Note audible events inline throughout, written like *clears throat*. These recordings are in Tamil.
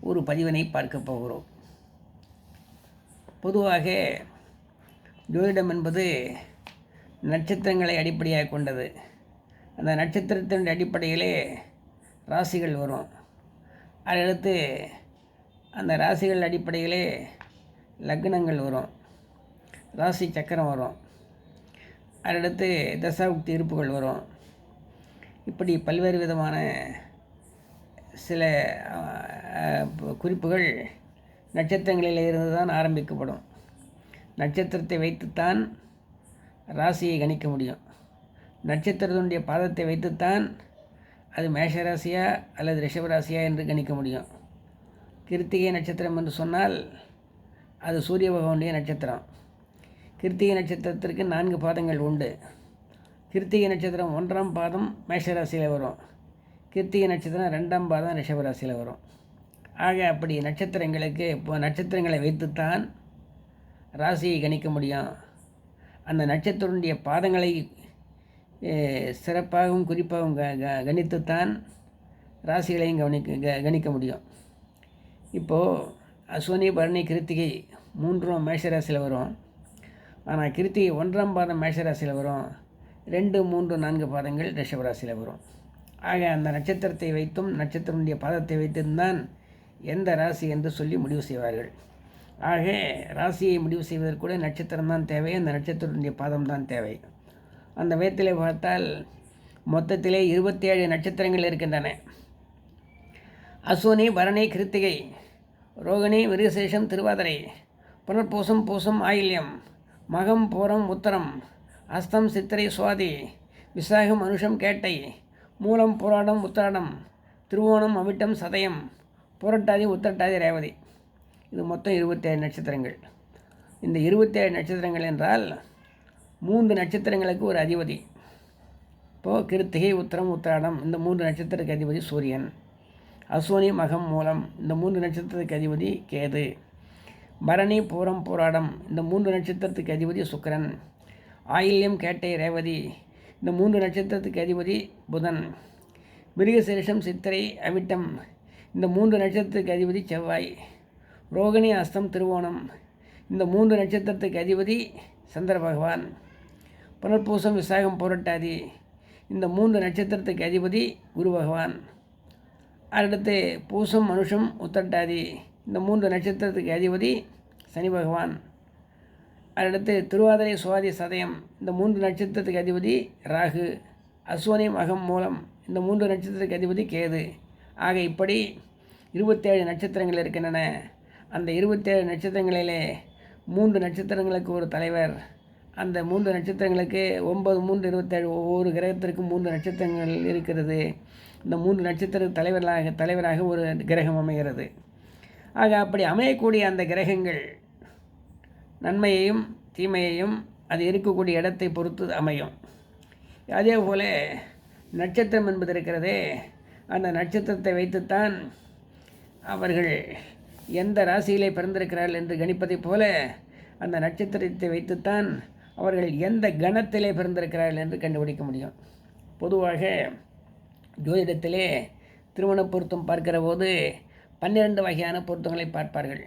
ஒரு பதிவினை பார்க்க போகிறோம். பொதுவாக ஜோதிடம் என்பது நட்சத்திரங்களை அடிப்படையாக கொண்டது. அந்த நட்சத்திரத்தின் அடிப்படையிலே ராசிகள் வரும். அடுத்து அந்த ராசிகள் அடிப்படையிலே லக்னங்கள் வரும். ராசி சக்கரம் வரும். அடுத்து தசாவுக்தி இருப்புகள் வரும். இப்படி பல்வேறு விதமான சில குறிப்புகள் நட்சத்திரங்களில் இருந்து தான் ஆரம்பிக்கப்படும். நட்சத்திரத்தை வைத்துத்தான் ராசியை கணிக்க முடியும். நட்சத்திரத்தினுடைய பாதத்தை வைத்துத்தான் அது மேஷராசியா அல்லது ரிஷபராசியா என்று கணிக்க முடியும். கிருத்திகை நட்சத்திரம் என்று சொன்னால் அது சூரிய பகவானுடைய நட்சத்திரம். கிருத்திகை நட்சத்திரத்திற்கு நான்கு பாதங்கள் உண்டு. கிருத்திகை நட்சத்திரம் ஒன்றாம் பாதம் மேஷராசியில் வரும். கிருத்திகை நட்சத்திரம் ரெண்டாம் பாதம் ரிஷபராசியில் வரும். ஆக அப்படி நட்சத்திரங்களுக்கு இப்போ நட்சத்திரங்களை வைத்துத்தான் ராசியை கணிக்க முடியும். அந்த நட்சத்திரனுடைய பாதங்களை சிறப்பாகவும் குறிப்பாகவும் க க கணித்துத்தான் ராசிகளையும் கவனிக்க க கணிக்க முடியும். இப்போது அஸ்வினி பரணி கிருத்திகை மூன்றும் மேஷராசியில் வரும். ஆனால் கிருத்திகை ஒன்றாம் பாதம் மேஷராசியில் வரும். ரெண்டு மூன்று நான்கு பாதங்கள் ரிஷபராசியில் வரும். ஆக அந்த நட்சத்திரத்தை வைத்தும் நட்சத்திரனுடைய பாதத்தை வைத்தும் தான் எந்த ராசி என்று சொல்லி முடிவு செய்வார்கள். ஆக ராசியை முடிவு செய்வதற்கு கூட நட்சத்திரம் தான் தேவை அந்த நட்சத்திரத்துடைய பாதம் தான் தேவை. அந்த விதத்திலே பார்த்தால் மொத்தத்திலே இருபத்தி ஏழு நட்சத்திரங்கள் இருக்கின்றன. அஸ்வினி பரணி கிருத்திகை ரோகிணி விருகசேஷம் திருவாதிரை புனர்பூசம் பூசம் ஆயில்யம் மகம் பூரம் உத்தரம் அஸ்தம் சித்திரை சுவாதி விசாகம் அனுஷம் கேட்டை மூலம் புராடம் உத்திராடம் திருவோணம் அவிட்டம் சதயம் புரட்டாதி உத்திரட்டாதி ரேவதி. இது மொத்தம் இருபத்தேழு நட்சத்திரங்கள். இந்த இருபத்தேழு நட்சத்திரங்கள் என்றால் மூன்று நட்சத்திரங்களுக்கு ஒரு அதிபதி. இப்போது கிருத்திகை உத்தரம் உத்திராடம் இந்த மூன்று நட்சத்திரத்துக்கு அதிபதி சூரியன். அஸ்வினி மகம் மூலம் இந்த மூன்று நட்சத்திரத்துக்கு அதிபதி கேது. பரணி பூரம் போராடம் இந்த மூன்று நட்சத்திரத்துக்கு அதிபதி சுக்கரன். ஆயில்யம் கேட்டை ரேவதி இந்த மூன்று நட்சத்திரத்துக்கு அதிபதி புதன். மிருகசீரிஷம் சித்திரை அவிட்டம் இந்த மூன்று நட்சத்திரத்துக்கு அதிபதி செவ்வாய். ரோகிணி அஸ்தம் திருவோணம். இந்த மூன்று நட்சத்திரத்துக்கு அதிபதி சந்திர பகவான். புனர்பூசம் விசாகம் புரட்டாதி. இந்த மூன்று நட்சத்திரத்துக்கு அதிபதி குரு பகவான். அடுத்து பூசம் மனுஷம் உத்தட்டாதி இந்த மூன்று நட்சத்திரத்துக்கு அதிபதி சனி பகவான். அடுத்து திருவாதிரை சுவாதி சதயம். இந்த மூன்று நட்சத்திரத்துக்கு அதிபதி ராகு. அஸ்வனி மகம் மூலம். இந்த மூன்று நட்சத்திரத்துக்கு அதிபதி கேது. ஆக இப்படி இருபத்தேழு நட்சத்திரங்கள் இருக்கின்றன. அந்த இருபத்தேழு நட்சத்திரங்களிலே மூன்று நட்சத்திரங்களுக்கு ஒரு தலைவர். அந்த மூன்று நட்சத்திரங்களுக்கு ஒன்பது மூன்று இருபத்தேழு ஒவ்வொரு கிரகத்திற்கும் மூன்று நட்சத்திரங்கள் இருக்கிறது. இந்த மூன்று நட்சத்திர தலைவர்களாக தலைவராக ஒரு கிரகம் அமைகிறது. ஆக அப்படி அமையக்கூடிய அந்த கிரகங்கள் நன்மையையும் தீமையையும் அது இருக்கக்கூடிய இடத்தை பொறுத்து அமையும். அதே போல் நட்சத்திரம் என்பது இருக்கிறதே அந்த நட்சத்திரத்தை வைத்துத்தான் அவர்கள் எந்த ராசியிலே பிறந்திருக்கிறார்கள் என்று கணிப்பதைப் போல அந்த நட்சத்திரத்தை வைத்துத்தான் அவர்கள் எந்த கணத்திலே பிறந்திருக்கிறார்கள் என்று கண்டுபிடிக்க முடியும். பொதுவாக ஜோதிடத்திலே திருமண பொருத்தம் பார்க்கிற போது பன்னிரண்டு வகையான பொருத்தங்களை பார்ப்பார்கள்.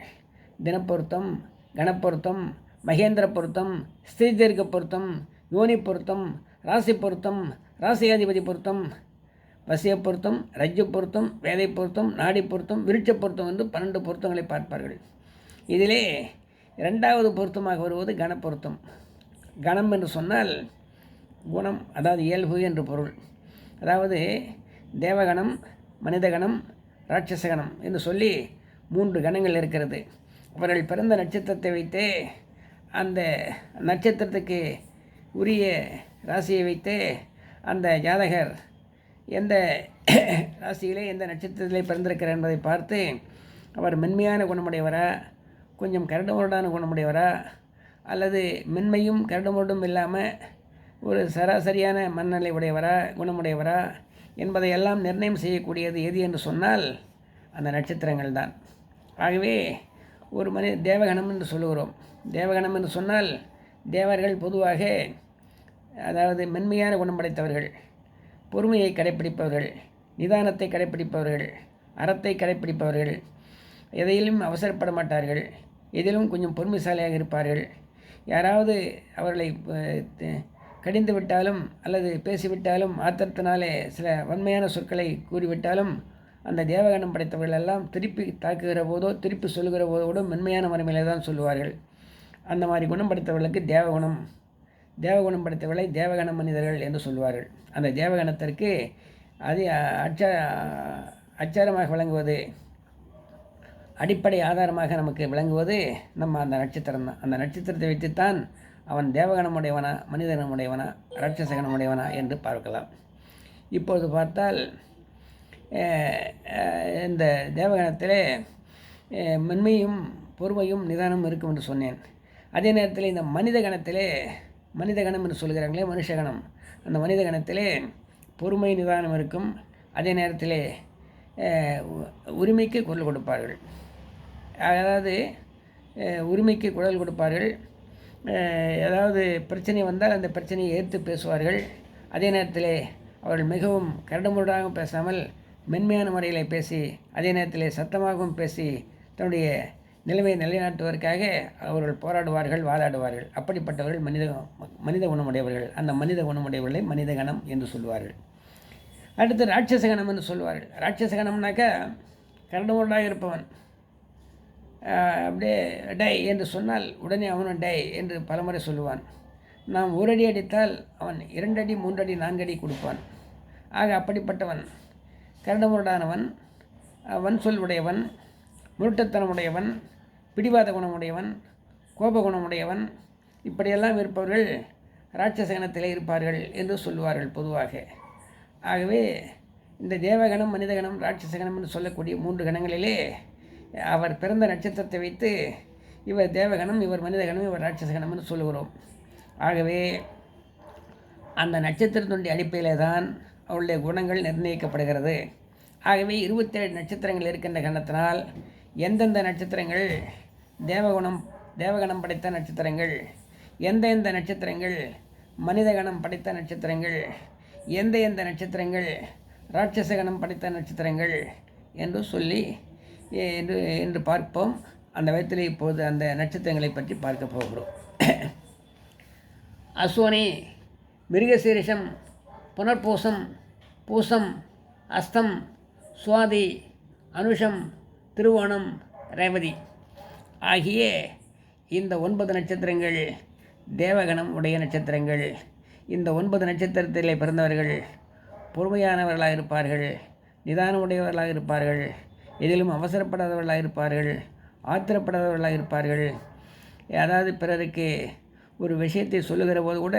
தினப்பொருத்தம் கணப்பொருத்தம் மகேந்திர பொருத்தம் ஸ்ரீதீர்க்க பொருத்தம் யோனி பொருத்தம் ராசி பொருத்தம் ராசியாதிபதி பொருத்தம் வசிய பொருத்தம் ரஜ்ஜு பொருத்தம் வேதை பொருத்தம் நாடி பொருத்தம் விருட்ச பொருத்தம் வந்து பன்னெண்டு பொருத்தங்களை பார்ப்பார்கள். இதிலே இரண்டாவது பொருத்தமாக வருவது கணப்பொருத்தம் கணம் என்று சொன்னால் குணம் அதாவது இயல்பு என்று பொருள். அதாவது தேவகணம் மனிதகணம் ராட்சசகணம் என்று சொல்லி மூன்று கணங்கள் இருக்கிறது. அவர்கள் பிறந்த நட்சத்திரத்தை வைத்தே அந்த நட்சத்திரத்துக்கு உரிய ராசியை வைத்து அந்த ஜாதகர் எந்த *clears throat* ராசியிலே எந்த நட்சத்திரத்திலே பிறந்திருக்கிறார் என்பதை பார்த்து அவர் மென்மையான குணமுடையவரா கொஞ்சம் கரடுமுரடான குணமுடையவரா அல்லது மென்மையும் கரடுமுரடும் இல்லாமல் ஒரு சராசரியான மனநிலை உடையவரா குணமுடையவரா என்பதையெல்லாம் நிர்ணயம் செய்யக்கூடியது எது என்று சொன்னால் அந்த நட்சத்திரங்கள் தான். ஆகவே ஒரு மனித தேவகணம் என்று சொல்லுகிறோம். தேவகணம் என்று சொன்னால் தேவர்கள் பொதுவாக அதாவது மென்மையான குணம் படைத்தவர்கள். பொறுமையை கடைப்பிடிப்பவர்கள் நிதானத்தை கடைப்பிடிப்பவர்கள் அறத்தை கடைப்பிடிப்பவர்கள் எதையிலும் அவசரப்பட மாட்டார்கள் எதிலும் கொஞ்சம் பொறுமைசாலியாக இருப்பார்கள். யாராவது அவர்களை கடிந்து விட்டாலும் அல்லது பேசிவிட்டாலும் ஆத்திரத்தினாலே சில வன்மையான சொற்களை கூறிவிட்டாலும் அந்த தேவகணம் படைத்தவர்கள் எல்லாம் திருப்பி தாக்குகிற போதோ திருப்பி சொல்லுகிற போதோட மென்மையான முறைமையிலே தான் சொல்லுவார்கள். அந்த மாதிரி குணம் படைத்தவர்களுக்கு தேவகுணம் தேவகுணம் படைத்தவர்களை தேவகண மனிதர்கள் என்று சொல்வார்கள். அந்த தேவகணத்திற்கு அது அச்ச அச்சாரமாக விளங்குவது அடிப்படை ஆதாரமாக நமக்கு விளங்குவது நம்ம அந்த நட்சத்திரம் தான். அந்த நட்சத்திரத்தை வைத்துத்தான் அவன் தேவகணமுடையவனா மனிதனமுடையவனா ராட்சசகணமுடையவனா என்று பார்க்கலாம். இப்பொழுது பார்த்தால் இந்த தேவகணத்திலே மென்மையும் பொறுமையும் நிதானமும் இருக்கும் என்று சொன்னேன். அதே நேரத்தில் இந்த மனித கணத்திலே மனித கணம் என்று சொல்கிறாங்களே மனுஷகணம். அந்த மனிதகணத்திலே பொறுமை நிதானம் இருக்கும். அதே நேரத்திலே உ- உரிமைக்கு குரல் கொடுப்பார்கள். அதாவது உரிமைக்கு குரல் கொடுப்பார்கள். ஏதாவது பிரச்சனை வந்தால் அந்த பிரச்சனையை ஏற்று பேசுவார்கள். அதே நேரத்தில் அவர்கள் மிகவும் கரடுமுரடாகவும் பேசாமல் மென்மையான முறையில் பேசி அதே நேரத்தில் சத்தமாகவும் பேசி தன்னுடைய நிலைமையை நிலைநாட்டுவதற்காக அவர்கள் போராடுவார்கள் வாதாடுவார்கள். அப்படிப்பட்டவர்கள் மனித மனித குணமுடையவர்கள். அந்த மனித குணமுடையவர்களை மனித கணம் என்று சொல்வார்கள். அடுத்து ராட்சச கணம் என்று சொல்வார்கள். ராட்சச கணம்னாக்கா கரடுமுரடாக இருப்பவன். அப்படியே டை என்று சொன்னால் உடனே அவனும் டை என்று பலமுறை சொல்லுவான். நாம் ஒரு அடி அடித்தால் அவன் இரண்டடி மூன்றடி நான்கடி கொடுப்பான். ஆக அப்படிப்பட்டவன் கரடுமுரடானவன் ஆஹ் வன் சொல் உடையவன் முரட்டுத்தனமுடையவன் பிடிவாத குணமுடையவன் கோப குணமுடையவன் இப்படியெல்லாம் இருப்பவர்கள் ராட்சச இருப்பார்கள் என்று சொல்லுவார்கள் பொதுவாக. ஆகவே இந்த தேவகணம் மனிதகணம் ராட்சசகணம் என்று சொல்லக்கூடிய மூன்று கணங்களிலே அவர் பிறந்த நட்சத்திரத்தை வைத்து இவர் தேவகணம் இவர் மனிதகணம் இவர் ராட்சசகணம் என்று சொல்லுகிறோம். ஆகவே அந்த நட்சத்திரத்தினுடைய அடிப்படையிலே தான் அவருடைய குணங்கள் நிர்ணயிக்கப்படுகிறது. ஆகவே இருபத்தேழு நட்சத்திரங்கள் இருக்கின்ற கணத்தினால் எந்தெந்த நட்சத்திரங்கள் தேவகுணம் தேவகணம் படைத்த நட்சத்திரங்கள் எந்த எந்த நட்சத்திரங்கள் மனிதகணம் படைத்த நட்சத்திரங்கள் எந்த எந்த நட்சத்திரங்கள் ராட்சசகணம் படைத்த நட்சத்திரங்கள் என்று சொல்லி எ- என்று என்று பார்ப்போம். அந்த வயத்தில் இப்போது அந்த நட்சத்திரங்களை பற்றி பார்க்க போகிறோம். அஸ்வனி மிருகசீரிஷம் புனர்பூசம் பூசம் அஸ்தம் சுவாதி அனுஷம் திருவோணம் ரேவதி. ஆகிய இந்த ஒன்பது நட்சத்திரங்கள் தேவகணம் உடைய நட்சத்திரங்கள் இந்த ஒன்பது நட்சத்திரத்திலே பிறந்தவர்கள் பொறுமையானவர்களாக இருப்பார்கள் நிதானமுடையவர்களாக இருப்பார்கள் எதிலும் அவசரப்படாதவர்களாக இருப்பார்கள் ஆத்திரப்படாதவர்களாக இருப்பார்கள். அதாவது பிறருக்கு ஒரு விஷயத்தை சொல்லுகிற போது கூட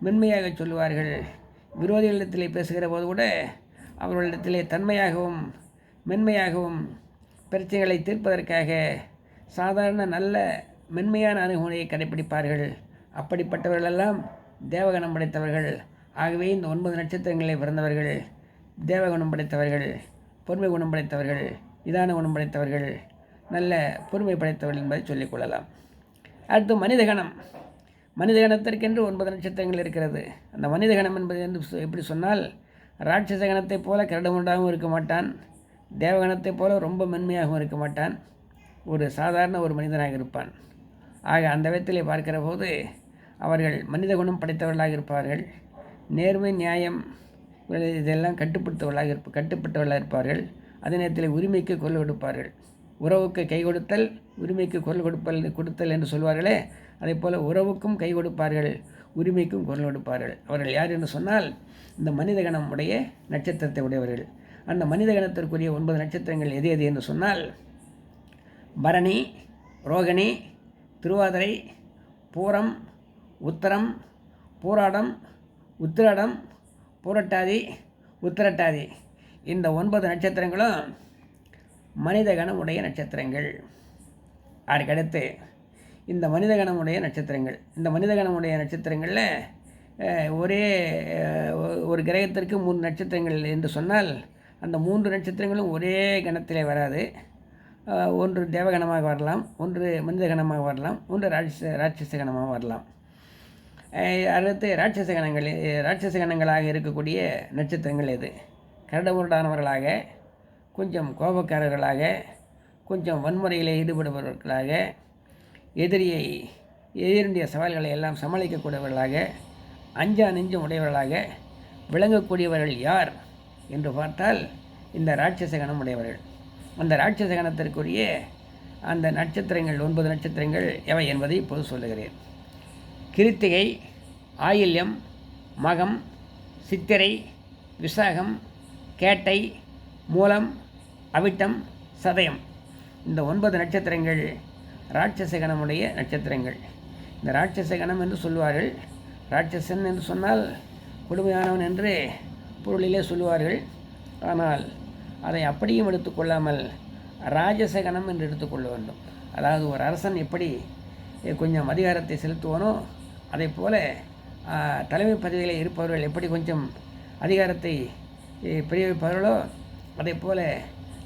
மென்மையாக சொல்லுவார்கள். விரோதிகளிடத்திலே பேசுகிற போது கூட அவர்களிடத்திலே தன்மையாகவும் மென்மையாகவும் பிரச்சனைகளை தீர்ப்பதற்காக சாதாரண நல்ல மென்மையான அணுகுமுறையை கடைப்பிடிப்பார்கள். அப்படிப்பட்டவர்களெல்லாம் தேவகணம் படைத்தவர்கள். ஆகவே இந்த ஒன்பது நட்சத்திரங்களை பிறந்தவர்கள் தேவகுணம் படைத்தவர்கள் பொறுமை குணம் படைத்தவர்கள் நிதான குணம் படைத்தவர்கள் நல்ல பொறுமை படைத்தவர்கள் என்பதை சொல்லிக்கொள்ளலாம் அடுத்து மனிதகணம். மனிதகணத்திற்கென்று ஒன்பது நட்சத்திரங்கள் இருக்கிறது. அந்த மனிதகணம் என்பது என்று சொ- எப்படி சொன்னால் ராட்சச கணத்தைப் போல கரடுமுரடாகவும் இருக்க மாட்டான். தேவகணத்தைப் போல ரொம்ப மென்மையாகவும் இருக்க மாட்டான். ஒரு சாதாரண ஒரு மனிதனாக இருப்பான். ஆக அந்த விதத்திலே பார்க்கிற போது அவர்கள் மனித குணம் படைத்தவர்களாக இருப்பார்கள். நேர்மை நியாயம் இதெல்லாம் கட்டுப்படுத்தவர்களாக இருப்ப கட்டுப்பட்டவர்களாக இருப்பார்கள். அதே நேரத்தில் உரிமைக்கு குரல் கொடுப்பார்கள். உறவுக்கு கை கொடுத்தல் உரிமைக்கு குரல் கொடுப்பல் கொடுத்தல் என்று சொல்வார்களே அதே போல் உறவுக்கும் கை கொடுப்பார்கள் உரிமைக்கும் குரல் கொடுப்பார்கள். அவர்கள் யார் என்று சொன்னால் இந்த மனிதகணம் உடைய நட்சத்திரத்தை உடையவர்கள். அந்த மனித கணத்திற்குரிய ஒன்பது நட்சத்திரங்கள் எது எது என்று சொன்னால் பரணி ரோகிணி திருவாதிரை பூரம் உத்தரம் பூராடம் உத்திராடம் பூரட்டாதி உத்திரட்டாதி. இந்த ஒன்பது நட்சத்திரங்களும் மனித கணமுடைய நட்சத்திரங்கள். அதுக்கடுத்து இந்த மனிதகணமுடைய நட்சத்திரங்கள். இந்த மனித கணமுடைய நட்சத்திரங்களில் ஒரே ஒரு கிரகத்திற்கு மூன்று நட்சத்திரங்கள் என்று சொன்னால் அந்த மூன்று நட்சத்திரங்களும் ஒரே கணத்திலே வராது. ஒன்று தேவகணமாக வரலாம் ஒன்று மனிதகணமாக வரலாம் ஒன்று ராட்சச ராட்சச கணமாக வரலாம் அடுத்து ராட்சச கணங்கள் ராட்சச கணங்களாக இருக்கக்கூடிய நட்சத்திரங்கள் எது? கரடமுரடானவர்களாக கொஞ்சம் கோபக்காரர்களாக கொஞ்சம் வன்முறையில் ஈடுபடுபவர்களாக எதிரியை எதிரினுடைய சவால்களை எல்லாம் சமாளிக்கக்கூடியவர்களாக அஞ்சா நெஞ்சம் உடையவர்களாக விளங்கக்கூடியவர்கள் யார்? என்று பார்த்தால் இந்த ராட்சசகணம் உடையவர்கள். அந்த ராட்சச கணத்திற்குரிய அந்த நட்சத்திரங்கள் ஒன்பது நட்சத்திரங்கள் எவை என்பதை இப்போது சொல்லுகிறேன். கிருத்திகை ஆயில்யம் மகம் சித்திரை விசாகம் கேட்டை மூலம் அவிட்டம் சதயம். இந்த ஒன்பது நட்சத்திரங்கள் ராட்சச கணமுடைய நட்சத்திரங்கள். இந்த ராட்சச கணம் என்று சொல்லுவார்கள் ராட்சசன் என்று சொன்னால் கொடுமையானவன் என்று பொருளிலே சொல்லுவார்கள். ஆனால் அதை அப்படியும் எடுத்துக்கொள்ளாமல் ராஜசகனம் என்று எடுத்துக்கொள்ள வேண்டும். அதாவது ஒரு அரசன் எப்படி கொஞ்சம் அதிகாரத்தை செலுத்துவானோ அதே போல் தலைமை பதவியில் இருப்பவர்கள் எப்படி கொஞ்சம் அதிகாரத்தை eh, பிரயோகிப்பார்களோ அதே போல்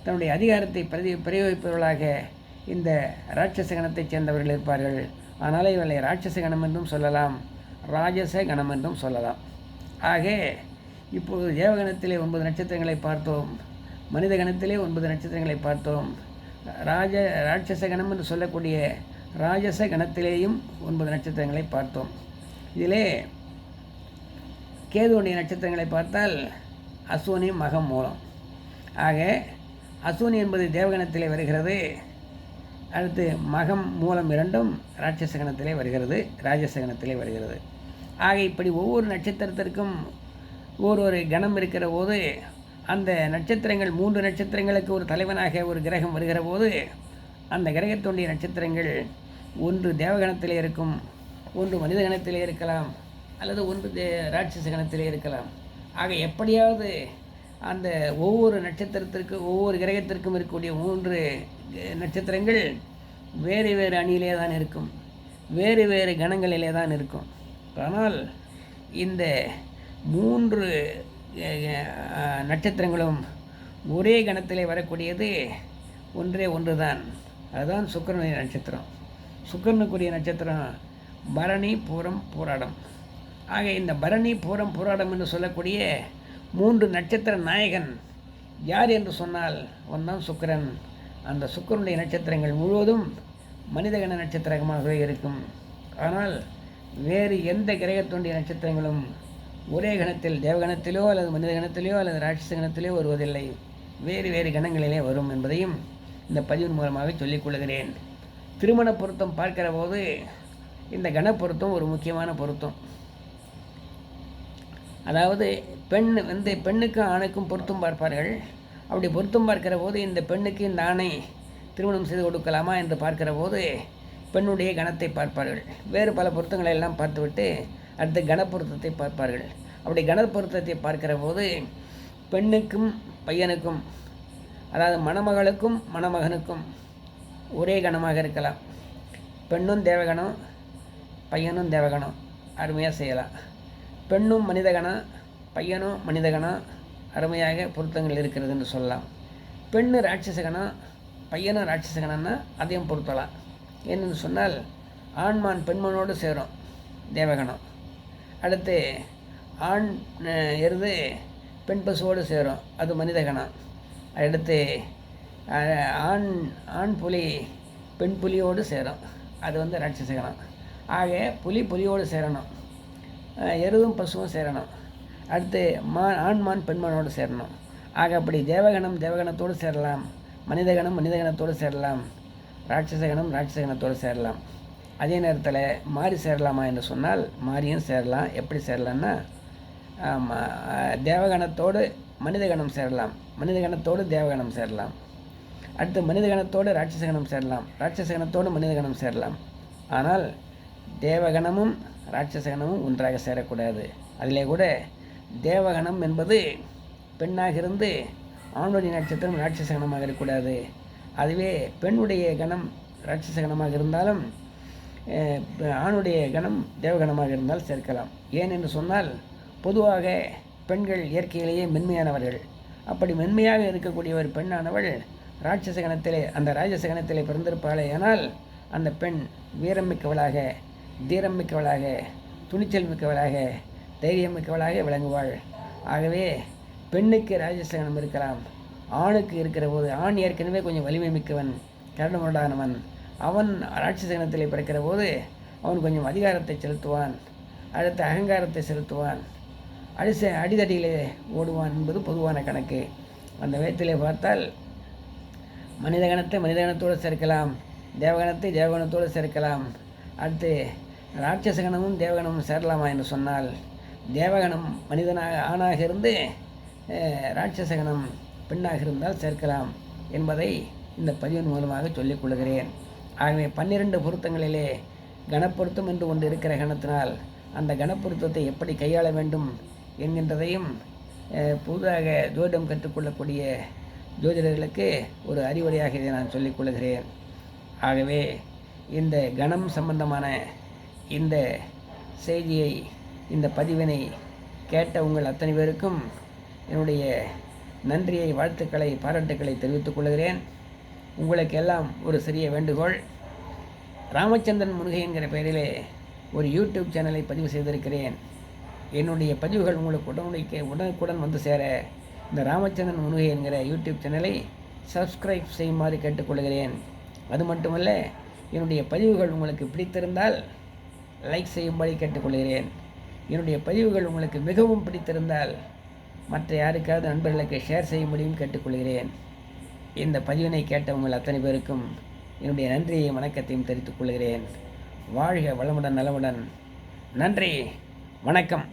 தன்னுடைய அதிகாரத்தை பிரதி பிரயோகிப்பவர்களாக இந்த ராட்சச கணத்தைச் சேர்ந்தவர்கள் இருப்பார்கள். ஆனால் இவர்களை ராட்சச கணம் என்றும் சொல்லலாம் ராஜச கணம் என்றும் சொல்லலாம். ஆக இப்போது தேவகணத்திலே ஒன்பது நட்சத்திரங்களை பார்த்தோம். மனித கணத்திலே ஒன்பது நட்சத்திரங்களை பார்த்தோம். ராஜ ராட்சச கணம் என்று சொல்லக்கூடிய ராஜச கணத்திலேயும் ஒன்பது நட்சத்திரங்களை பார்த்தோம். இதிலே கேதுவுடைய நட்சத்திரங்களை பார்த்தால் அஸ்வினி மகம் மூலம். ஆக அஸ்வினி என்பது தேவகணத்திலே வருகிறது. அடுத்து மகம் மூலம் இரண்டும் ராட்சச கணத்திலே வருகிறது ராஜச கணத்திலே வருகிறது. ஆக இப்படி ஒவ்வொரு நட்சத்திரத்திற்கும் ஒரு ஒரு கணம் இருக்கிற போது அந்த நட்சத்திரங்கள் மூன்று நட்சத்திரங்களுக்கு ஒரு தலைவனாக ஒரு கிரகம் வருகிற போது அந்த கிரகத்துடைய நட்சத்திரங்கள் ஒன்று தேவகணத்திலே இருக்கும் ஒன்று மனித கணத்திலே இருக்கலாம் அல்லது ஒன்று தே ராட்சச கணத்திலே இருக்கலாம். ஆக எப்படியாவது அந்த ஒவ்வொரு நட்சத்திரத்திற்கு ஒவ்வொரு கிரகத்திற்கும் இருக்கக்கூடிய மூன்று நட்சத்திரங்கள் வேறு வேறு அணியிலே தான் இருக்கும் வேறு வேறு கணங்களிலே தான் இருக்கும். ஆனால் இந்த மூன்று நட்சத்திரங்களும் ஒரே கணத்தில் வரக்கூடியது ஒன்றே ஒன்று தான் அதுதான் சுக்கரனுடைய நட்சத்திரம். சுக்கரனுக்குரிய நட்சத்திரம் பரணி பூரம் போராடம். ஆக இந்த பரணி பூரம் போராடம் என்று சொல்லக்கூடிய மூன்று நட்சத்திர நாயகன் யார் என்று சொன்னால் ஒன்றாம் சுக்கிரன். அந்த சுக்கரனுடைய நட்சத்திரங்கள் முழுவதும் மனிதகண நட்சத்திரமாகவே இருக்கும். ஆனால் வேறு எந்த கிரகத்துடைய நட்சத்திரங்களும் ஒரே கணத்தில் தேவகணத்திலோ அல்லது மனித கணத்திலோ அல்லது ராட்சச கணத்திலோ வருவதில்லை. வேறு வேறு கணங்களிலே வரும் என்பதையும் இந்த பதிவின் மூலமாக சொல்லிக் கொள்கிறேன். திருமண பொருத்தம் பார்க்கிற போது இந்த கணப்பொருத்தம் ஒரு முக்கியமான பொருத்தம். அதாவது பெண் வந்து பெண்ணுக்கும் ஆணுக்கும் பொருத்தம் பார்ப்பார்கள். அப்படி பொருத்தம் பார்க்கிற போது இந்த பெண்ணுக்கு இந்த ஆணை திருமணம் செய்து கொடுக்கலாமா என்று பார்க்கிற போது பெண்ணுடைய கணத்தை பார்ப்பார்கள். வேறு பல பொருத்தங்களை எல்லாம் பார்த்துவிட்டு அடுத்து கணப்பொருத்தத்தை பார்ப்பார்கள். அப்படி கணப்பொருத்தத்தை பார்க்கிற போது பெண்ணுக்கும் பையனுக்கும் அதாவது மணமகளுக்கும் மணமகனுக்கும் ஒரே கணமாக இருக்கலாம். பெண்ணும் தேவகணம் பையனும் தேவகணம். அருமையாக செய்யலாம். பெண்ணும் மனிதகணம் பையனும் மனிதகணம் அருமையாக பொருத்தங்கள் இருக்கிறது என்று சொல்லலாம். பெண்ணு ராட்சசகணம் பையனும் ராட்சசகணம்னா அதையும் பொருத்தலாம். ஏன்னு சொன்னால் ஆண்மான் பெண்மனோடு சேரும் தேவகணம். அடுத்து ஆண் எருது பெண் பசுவோடு சேரும். அது மனிதகணம் அடுத்து ஆண் ஆண் புலி பெண் புலியோடு சேரும். அது வந்து ராட்சசகணம் ஆக புலி புலியோடு சேரணும். எருதும் பசுவும் சேரணும். அடுத்து மா ஆண்மான் பெண்மானோடு சேரணும். ஆக அப்படி தேவகணம் தேவகணத்தோடு சேரலாம். மனிதகணம் மனிதகணத்தோடு சேரலாம். ராட்சசகணம் ராட்சசகணத்தோடு சேரலாம். அதே நேரத்தில் மாறி சேரலாமா என்று சொன்னால் மாறியும் சேரலாம். எப்படி சேரலாம்னா ஆமா, அஹ், தேவகணத்தோடு மனிதகணம் சேரலாம். மனிதகணத்தோடு தேவகணம் சேரலாம். அடுத்து மனிதகணத்தோடு ராட்சசகணம் சேரலாம். ராட்சசகணத்தோடு மனிதகணம் சேரலாம். ஆனால் தேவகணமும் ராட்சசகணமும் ஒன்றாக சேரக்கூடாது. அதிலே கூட தேவகணம் என்பது பெண்ணாக இருந்து ஆணுடைய நட்சத்திரம் ராட்சசகணமாக இருக்கக்கூடாது. அதுவே பெண்ணுடைய கணம் ராட்சச கணமாக இருந்தாலும் ஆணுடைய கணம் தேவகணமாக இருந்தால் சேர்க்கலாம். ஏன் என்று சொன்னால் பொதுவாக பெண்கள் இயற்கையிலேயே மென்மையானவர்கள். அப்படி மென்மையாக இருக்கக்கூடிய ஒரு பெண்ணானவள் ராட்சச கணத்திலே அந்த ராஜச கணத்திலே பிறந்திருப்பாளே ஆனால் அந்த பெண் வீரம் மிக்கவளாக தீரம் மிக்கவளாக துணிச்சல் மிக்கவளாக தைரியம் மிக்கவளாக விளங்குவாள். ஆகவே பெண்ணுக்கு ராஜசகனம் இருக்கலாம். ஆணுக்கு இருக்கிற போது ஆண் ஏற்கனவே கொஞ்சம் வலிமை மிக்கவன் கருணமுண்டானவன். அவன் ராட்சசகனத்திலே பிறக்கிற போது அவன் கொஞ்சம் அதிகாரத்தை செலுத்துவான் அடுத்து அகங்காரத்தை செலுத்துவான் அடிச அடிதடியிலே ஓடுவான் என்பது பொதுவான கணக்கு. அந்த விதத்திலே பார்த்தால் மனிதகணத்தை மனிதகணத்தோடு சேர்க்கலாம் தேவகணத்தை தேவகணத்தோடு சேர்க்கலாம். அடுத்து ராட்சசகணமும் தேவகணமும் சேரலாமா என்று சொன்னால் தேவகணம் மனிதனாக ஆணாக இருந்து ராட்சசகணம் பெண்ணாக இருந்தால் சேர்க்கலாம் என்பதை இந்த பதிவின் மூலமாக சொல்லிக் கொள்கிறேன். ஆகவே பன்னிரண்டு பொருத்தங்களிலே கணப்பொருத்தம் என்று ஒன்று இருக்கிற கணத்தினால் அந்த கணப்பொருத்தத்தை எப்படி கையாள வேண்டும் என்கின்றதையும் புதிதாக ஜோதிடம் கற்றுக்கொள்ளக்கூடிய ஜோதிடர்களுக்கு ஒரு அறிவுரையாக இதை நான் சொல்லிக் கொள்கிறேன். ஆகவே இந்த கணம் சம்பந்தமான இந்த செய்தியை இந்த பதிவினை கேட்ட உங்கள் அத்தனை பேருக்கும் என்னுடைய நன்றியை வாழ்த்துக்களை பாராட்டுக்களை தெரிவித்துக் கொள்கிறேன். உங்களுக்கு எல்லாம் ஒரு சிறிய வேண்டுகோள். ராமச்சந்திரன் முருகை என்கிற பெயரிலே ஒரு யூடியூப் சேனலை பதிவு செய்திருக்கிறேன். என்னுடைய பதிவுகள் உங்களுக்கு உடனடிக்க உடனுக்குடன் வந்து சேர இந்த ராமச்சந்திரன் முருகை என்கிற யூடியூப் சேனலை சப்ஸ்கிரைப் செய்யுமாறு கேட்டுக்கொள்கிறேன். அது மட்டுமல்ல என்னுடைய பதிவுகள் உங்களுக்கு பிடித்திருந்தால் லைக் செய்யும்படி கேட்டுக்கொள்கிறேன். என்னுடைய பதிவுகள் உங்களுக்கு மிகவும் பிடித்திருந்தால் மற்ற யாருக்காவது நண்பர்களுக்கு ஷேர் செய்யும்படியும் கேட்டுக்கொள்கிறேன். இந்த பதிவினை கேட்ட உங்கள் அத்தனை பேருக்கும் என்னுடைய நன்றியை வணக்கத்தையும் தெரிவித்துக் கொள்கிறேன். வாழ்க வளமுடன் நலமுடன். நன்றி வணக்கம்.